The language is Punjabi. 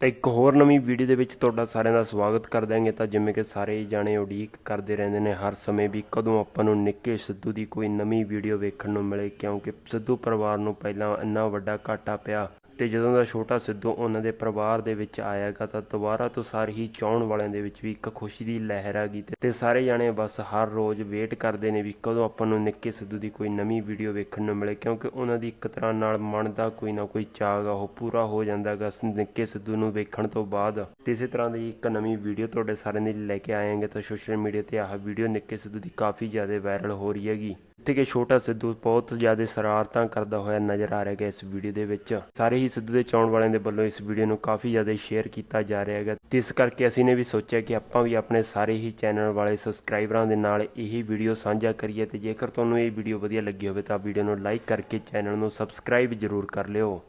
ਤੇ ਇੱਕ ਹੋਰ ਨਵੀਂ ਵੀਡੀਓ ਦੇ ਵਿੱਚ ਤੁਹਾਡਾ ਸਾਰਿਆਂ ਦਾ ਸਵਾਗਤ ਕਰ ਦਿਆਂਗੇ। ਤਾਂ ਜਿਵੇਂ ਕਿ ਸਾਰੇ ਹੀ ਜਾਣੇ ਉਡੀਕ ਕਰਦੇ ਰਹਿੰਦੇ ਨੇ, ਹਰ ਸਮੇਂ ਵੀ ਕਦੋਂ ਆਪਾਂ ਨੂੰ ਨਿੱਕੇ ਸਿੱਧੂ ਦੀ ਕੋਈ ਨਵੀਂ ਵੀਡੀਓ ਵੇਖਣ ਨੂੰ ਮਿਲੇ, ਕਿਉਂਕਿ ਸਿੱਧੂ ਪਰਿਵਾਰ ਨੂੰ ਪਹਿਲਾਂ ਇੰਨਾ ਵੱਡਾ ਘਾਟਾ ਪਿਆ। ਤੇ ਜਦੋਂ ਦਾ ਛੋਟਾ ਸਿੱਧੂ ਉਹਨਾਂ ਦੇ ਪਰਿਵਾਰ ਦੇ ਵਿੱਚ ਆਇਆਗਾ ਤਾਂ ਦੁਬਾਰਾ ਤੋਂ ਸਾਰੇ ਹੀ ਚਾਹਣ ਵਾਲਿਆਂ ਦੇ ਵਿੱਚ ਵੀ ਇੱਕ ਖੁਸ਼ੀ ਦੀ ਲਹਿਰ ਆ ਗਈ ਤੇ- ਸਾਰੇ ਜਾਣੇ ਬਸ ਹਰ ਰੋਜ਼ ਵੇਟ ਕਰਦੇ ਨੇ ਵੀ ਕਦੋਂ ਆਪਾਂ ਨੂੰ ਨਿੱਕੇ ਸਿੱਧੂ ਦੀ ਕੋਈ ਨਵੀਂ ਵੀਡੀਓ ਵੇਖਣ ਨੂੰ ਮਿਲੇ, ਕਿਉਂਕਿ ਉਹਨਾਂ ਦੀ ਇੱਕ ਤਰ੍ਹਾਂ ਨਾਲ ਮਨ ਦਾ ਕੋਈ ਨਾ ਕੋਈ ਚਾਅ ਉਹ ਪੂਰਾ ਹੋ ਜਾਂਦਾਗਾ ਨਿੱਕੇ ਸਿੱਧੂ ਨੂੰ ਵੇਖਣ ਤੋਂ ਬਾਅਦ। ਤੇ ਇਸੇ ਤਰ੍ਹਾਂ ਦੀ ਇੱਕ ਨਵੀਂ ਵੀਡੀਓ ਤੁਹਾਡੇ ਸਾਰਿਆਂ ਦੇ ਲਈ ਲੈ ਕੇ ਆਏਗੇ ਤਾਂ ਸੋਸ਼ਲ ਮੀਡੀਆ ਤੇ ਆਹ ਵੀਡੀਓ ਨਿੱਕੇ ਸਿੱਧੂ ਦੀ ਕਾਫੀ ਜ਼ਿਆਦਾ ਵਾਇਰਲ ਹੋ ਰਹੀ ਹੈਗੀ। ਜਿੱਥੇ ਕਿ ਛੋਟਾ ਸਿੱਧੂ ਬਹੁਤ ਜ਼ਿਆਦਾ ਸ਼ਰਾਰਤਾਂ ਕਰਦਾ ਹੋਇਆ ਨਜ਼ਰ ਆ ਰਿਹਾ ਹੈ ਇਸ ਵੀਡੀਓ ਦੇ ਵਿੱਚ। ਸਾਰੇ ਹੀ ਸਿੱਧੂ ਦੇ ਚਾਉਣ ਵਾਲਿਆਂ ਦੇ ਵੱਲੋਂ ਇਸ ਵੀਡੀਓ ਨੂੰ ਕਾਫੀ ਜ਼ਿਆਦਾ ਸ਼ੇਅਰ ਕੀਤਾ ਜਾ ਰਿਹਾ ਹੈਗਾ। ਤੇ ਇਸ ਕਰਕੇ ਅਸੀਂ ਨੇ ਵੀ ਸੋਚਿਆ ਕਿ ਆਪਾਂ ਵੀ ਆਪਣੇ ਸਾਰੇ ਹੀ ਚੈਨਲ ਵਾਲੇ ਸਬਸਕ੍ਰਾਈਬਰਾਂ ਦੇ ਨਾਲ ਇਹ ਵੀਡੀਓ ਸਾਂਝਾ ਕਰੀਏ ਤੇ ਜੇਕਰ ਤੁਹਾਨੂੰ ਇਹ ਵੀਡੀਓ ਵਧੀਆ ਲੱਗੀ ਹੋਵੇ ਤਾਂ ਵੀਡੀਓ ਨੂੰ ਲਾਈਕ ਕਰਕੇ ਚੈਨਲ ਨੂੰ ਸਬਸਕ੍ਰਾਈਬ ਜ਼ਰੂਰ ਕਰ ਲਿਓ।